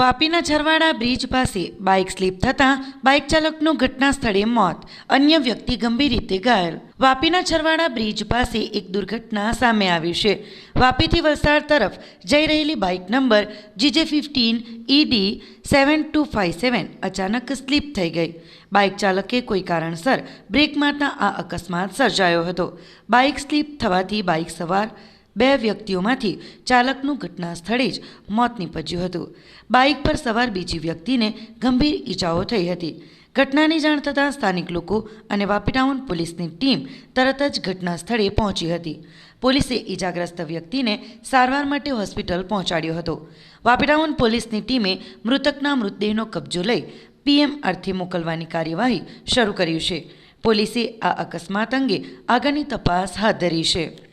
વાપીના Charwada bridge પાસે bike slip થતાં bike ચાલકનું ઘટના સ્થળે મોત, અન્ય વ્યક્તિ ગંભીર રીતે ઘાયલ. વાપીના છરવાડા બ્રિજ પાસે એક દુર્ઘટના સામે આવી છે. વાપીથી વલસાડ તરફ જઈ રહેલી bike number GJ fifteen ED seven two five seven અચાનક સ્લીપ થઈ ગઈ. બાઇક ચાલકે કોઈ કારણસર બ્રેક મારતા આ અકસ્માત સર્જાયો હતો. બાઇક સ્લીપ થવાથી બાઇક સવાર બે વ્યક્તિઓમાંથી ચાલકનું ઘટના સ્થળે જ મોત નીપજ્યું હતું. બાઇક પર સવાર બીજી વ્યક્તિને ગંભીર ઈજાઓ થઈ હતી. ઘટનાની જાણ થતાં સ્થાનિક લોકો અને વાપી ટાઉન પોલીસની ટીમ તરત જ ઘટના સ્થળે પહોંચી હતી. પોલીસે ઈજાગ્રસ્ત વ્યક્તિને સારવાર માટે હોસ્પિટલ પહોંચાડ્યો હતો. વાપી ટાઉન પોલીસની ટીમે મૃતકના મૃતદેહનો કબજો લઈ પીએમ અર્થે મોકલવાની કાર્યવાહી શરૂ કર્યું છે. પોલીસે આ અકસ્માત અંગે આગળની તપાસ હાથ ધરી છે.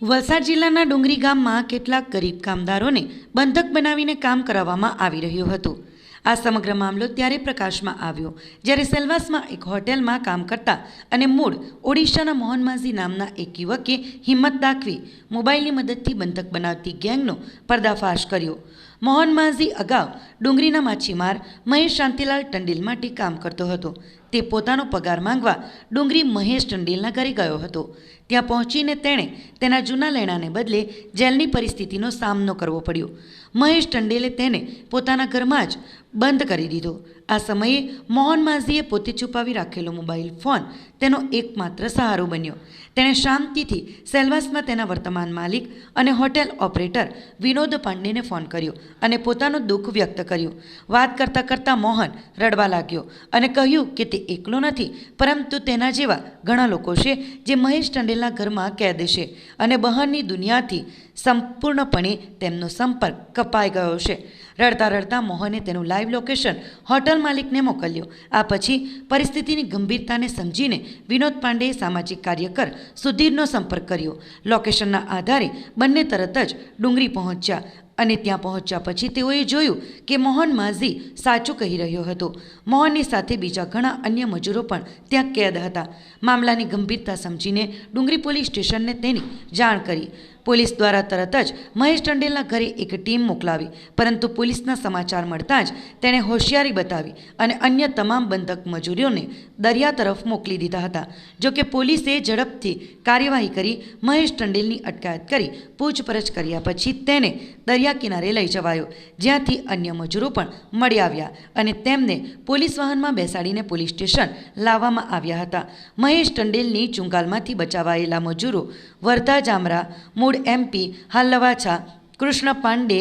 વલસાડ જિલ્લાના ડુંગરી ગામમાં કેટલાક ગરીબ કામદારોને બંધક બનાવીને કામ કરાવવામાં આવી રહ્યું હતું. આ સમગ્ર મામલો ત્યારે પ્રકાશમાં આવ્યો, જ્યારે સેલવાસમાં એક હોટેલમાં કામ કરતા અને મૂળ ઓડિશાના મોહન માઝી નામના એક યુવકે હિંમત દાખવી મોબાઈલની મદદથી બંધક બનાવતી ગેંગનો પર્દાફાશ કર્યો. મોહન માઝી અગાઉ ડુંગરીના માછીમાર મહેશ શાંતિલાલ ટંડેલ માટે કામ કરતો હતો. તે પોતાનો પગાર માંગવા ડુંગરી મહેશ ટંડેલના ઘરે ગયો હતો. ત્યાં પહોંચીને તેણે તેના જૂના લેણાને બદલે જેલની પરિસ્થિતિનો સામનો કરવો પડ્યો. મહેશ ટંડેલે તેને પોતાના ઘરમાં જ બંધ કરી દીધો. આ સમયે મોહન માઝીએ પોતે છુપાવી રાખેલો મોબાઈલ ફોન તેનો એકમાત્ર સહારો બન્યો. તેણે શાંતિથી સેલવાસમાં તેના વર્તમાન માલિક અને હોટેલ ઓપરેટર વિનોદ પાંડેને ફોન કર્યો અને પોતાનું દુઃખ વ્યક્ત કર્યું. વાત કરતાં કરતાં મોહન રડવા લાગ્યો અને કહ્યું કે તે એકલો નથી, પરંતુ તેના જેવા ઘણા લોકો છે જે મહેશ ટંડેલના ઘરમાં કેદ છે અને બહારની દુનિયાથી સંપૂર્ણપણે તેમનો સંપર્ક કપાઈ ગયો છે. રડતા રડતા મોહને તેનું લાઈવ લોકેશન હોટલ માલિકને મોકલ્યો. આ પછી પરિસ્થિતિની ગંભીરતાને સમજીને વિનોદ પાંડેએ સામાજિક કાર્યકર સુધીરનો સંપર્ક કર્યો. લોકેશનના આધારે બંને તરત જ ડુંગરી પહોંચ્યા અને ત્યાં પહોંચ્યા પછી તેઓએ જોયું કે મોહન માઝી સાચું કહી રહ્યો હતો. મોહનની સાથે બીજા ઘણા અન્ય મજૂરો પણ ત્યાં કેદ હતા. મામલાની ગંભીરતા સમજીને ડુંગરી પોલીસ સ્ટેશનને તેની જાણ કરી. પોલીસ દ્વારા તરત જ મહેશ ટંડેલના ઘરે એક ટીમ મોકલાવી, પરંતુ પોલીસના સમાચાર મળતા જ તેણે હોશિયારી બતાવી અને અન્ય તમામ બંધક મજૂરીઓને દરિયા તરફ મોકલી દીધા હતા. જોકે પોલીસે ઝડપથી કાર્યવાહી કરી, મહેશ ટંડેલની અટકાયત કરી, પૂછપરછ કર્યા પછી તેને દરિયા કિનારે લઈ જવાયો, જ્યાંથી અન્ય મજૂરો પણ મળી આવ્યા અને તેમને પોલીસ વાહનમાં બેસાડીને પોલીસ સ્ટેશન લાવવામાં આવ્યા હતા. મહેશ ટંડેલની ચુંગાલમાંથી બચાવાયેલા મજૂરો વર્ધા જામરા, મૂળ એમપી હાલ લવાછા કૃષ્ણ પાંડે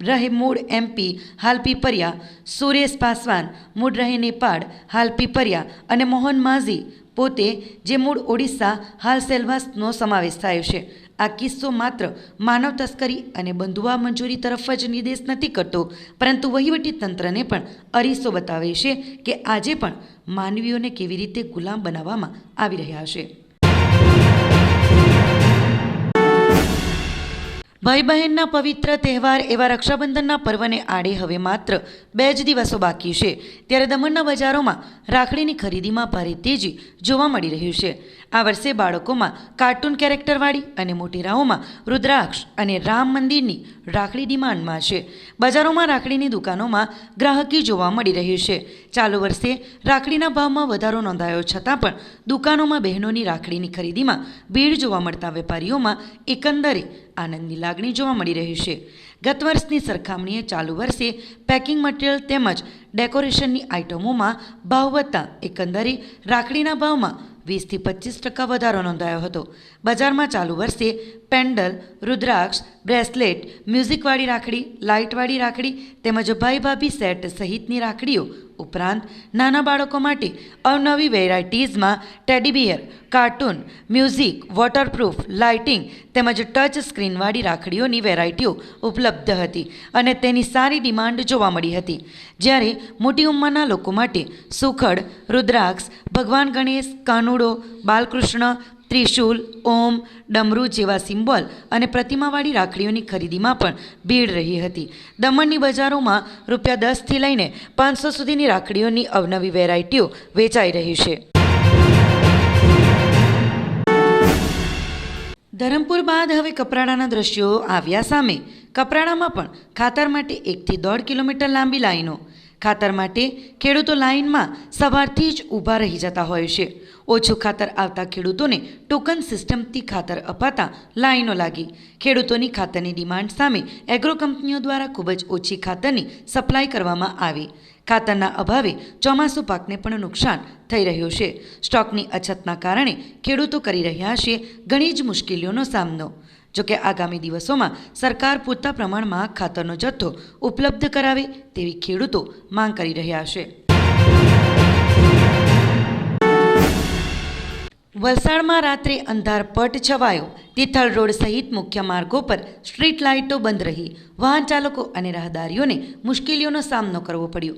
રહે મૂળ એમપી હાલ પીપરિયા સુરેશ પાસવાન મૂળ રહે નેપાળ હાલ પીપરિયા અને મોહન માઝી પોતે જે મૂળ ઓડિશા હાલ સેલવાસનો સમાવેશ થાય છે. આ કિસ્સો માત્ર માનવ તસ્કરી અને બંધુઆ મંજૂરી તરફ જ નિર્દેશ નથી કરતો, પરંતુ વહીવટી તંત્રને પણ અરીસો બતાવે છે કે આજે પણ માનવીઓને કેવી રીતે ગુલામ બનાવવામાં આવી રહ્યા છે. ભાઈ બહેનના પવિત્ર તહેવાર એવા રક્ષાબંધનના પર્વને આડે હવે માત્ર બે જ દિવસો બાકી છે. ત્યારે દમણના બજારોમાં રાખડીની ખરીદીમાં ભારે તેજી જોવા મળી રહ્યું છે. આ વર્ષે બાળકોમાં કાર્ટૂન કેરેક્ટરવાળી અને મોટેરાઓમાં રુદ્રાક્ષ અને રામ મંદિરની રાખડી ડિમાન્ડમાં છે. બજારોમાં રાખડીની દુકાનોમાં ગ્રાહકી જોવા મળી રહ્યું છે. ચાલુ વર્ષે રાખડીના ભાવમાં વધારો નોંધાયો છતાં પણ દુકાનોમાં બહેનોની રાખડીની ખરીદીમાં ભીડ જોવા મળતા વેપારીઓમાં એકંદરે આનંદની લાગણી જોવા મળી રહી છે. ગત વર્ષની સરખામણીએ ચાલુ વર્ષે પેકિંગ મટીરિયલ તેમજ ડેકોરેશનની આઇટમોમાં ભાવ વધતા એકંદરે રાખડીના ભાવમાં વીસથી પચીસ ટકા વધારો નોંધાયો હતો. બજારમાં ચાલુ વર્ષે પેન્ડલ, રુદ્રાક્ષ, બ્રેસલેટ, મ્યુઝિકવાળી રાખડી, લાઇટવાળી રાખડી તેમજ ભાઈ ભાભી સેટ સહિતની રાખડીઓ ઉપરાંત નાના બાળકો માટે અવનવી વેરાયટીઝમાં teddy bear cartoon, music, waterproof, lighting તેમજ ટચ સ્ક્રીનવાળી રાખડીઓની વેરાયટીઓ ઉપલબ્ધ હતી અને તેની સારી ડિમાન્ડ જોવા મળી હતી. જ્યારે મોટી ઉંમરના લોકો માટે સુખડ, રુદ્રાક્ષ, ભગવાન ગણેશ, કાનુડો, બાલકૃષ્ણ ત્રિશૂલ, ઓમ, ડમરૂ જેવા સિમ્બોલ અને પ્રતિમાવાળી રાખડીઓની ખરીદીમાં પણ ભીડ રહી હતી. દમણની બજારોમાં રૂપિયા દસથી લઈને પાંચસો સુધીની રાખડીઓની અવનવી વેરાયટીઓ વેચાઈ રહી છે. ધરમપુર બાદ હવે કપરાડાના દ્રશ્યો આવ્યા સામે. કપરાડામાં પણ ખાતર માટે એકથી દોઢ કિલોમીટર લાંબી લાઈનો ખાતર માટે ખેડૂતો લાઇનમાં સવારથી જ ઊભા રહી જતા હોય છે. ઓછું ખાતર આવતા ખેડૂતોને ટોકન સિસ્ટમથી ખાતર અપાતા લાઇનો લાગી. ખેડૂતોની ખાતરની ડિમાન્ડ સામે એગ્રો કંપનીઓ દ્વારા ખૂબ જ ઓછી ખાતરની સપ્લાય કરવામાં આવી. ખાતરના અભાવે ચોમાસુ પાકને પણ નુકસાન થઈ રહ્યું છે. સ્ટોકની અછતના કારણે ખેડૂતો કરી રહ્યા છે ઘણી જ મુશ્કેલીઓનો સામનો. જોકે આગામી દિવસોમાં સરકાર પૂરતા પ્રમાણમાં ખાતરનો જથ્થો ઉપલબ્ધ કરાવે તેવી ખેડૂતો માંગ કરી રહ્યા છે. વલસાડમાં રાત્રે અંધારપટ છવાયો. તિથલ રોડ સહિત મુખ્ય માર્ગો પર સ્ટ્રીટ લાઇટો બંધ રહી. વાહન ચાલકો અને રાહદારીઓને મુશ્કેલીઓનો સામનો કરવો પડ્યો.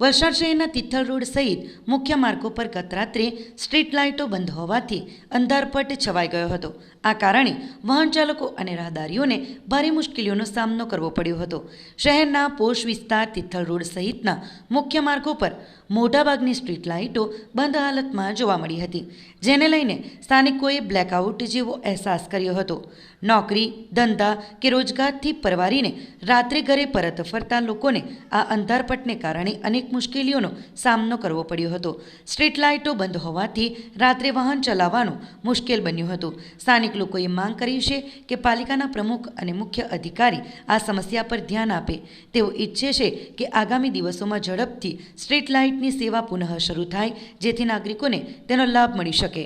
વલસાડ શહેરના તિથલ રોડ સહિત મુખ્ય માર્ગો પર ગત રાત્રે સ્ટ્રીટ લાઇટો બંધ હોવાથી અંધારપટ છવાઈ ગયો હતો. આ કારણે વાહન ચાલકો અને રાહદારીઓને ભારે મુશ્કેલીઓનો સામનો કરવો પડ્યો હતો. શહેરના પોષ વિસ્તાર તિથલ રોડ સહિતના મુખ્ય માર્ગો પર મોટાભાગની સ્ટ્રીટ લાઇટો બંધ હાલતમાં જોવા મળી હતી, જેને લઈને સ્થાનિકોએ બ્લેકઆઉટ જેવો અહેસાસ કર્યો હતો. નોકરી, ધંધા કે રોજગારથી પરવારીને રાત્રે ઘરે પરત ફરતા લોકોને આ અંધારપટને કારણે મુશ્કેલીઓનો સામનો કરવો પડ્યો હતો. સ્ટ્રીટ લાઇટો બંધ હોવાથી રાત્રે વાહન ચલાવવાનું મુશ્કેલ બન્યું હતું. સ્થાનિક લોકોએ માંગ કરી છે કે પાલિકાના પ્રમુખ અને મુખ્ય અધિકારી આ સમસ્યા પર ધ્યાન આપે. તેઓ ઈચ્છે છે કે આગામી દિવસોમાં ઝડપથી સ્ટ્રીટ લાઇટની સેવા પુનઃ શરૂ થાય, જેથી નાગરિકોને તેનો લાભ મળી શકે.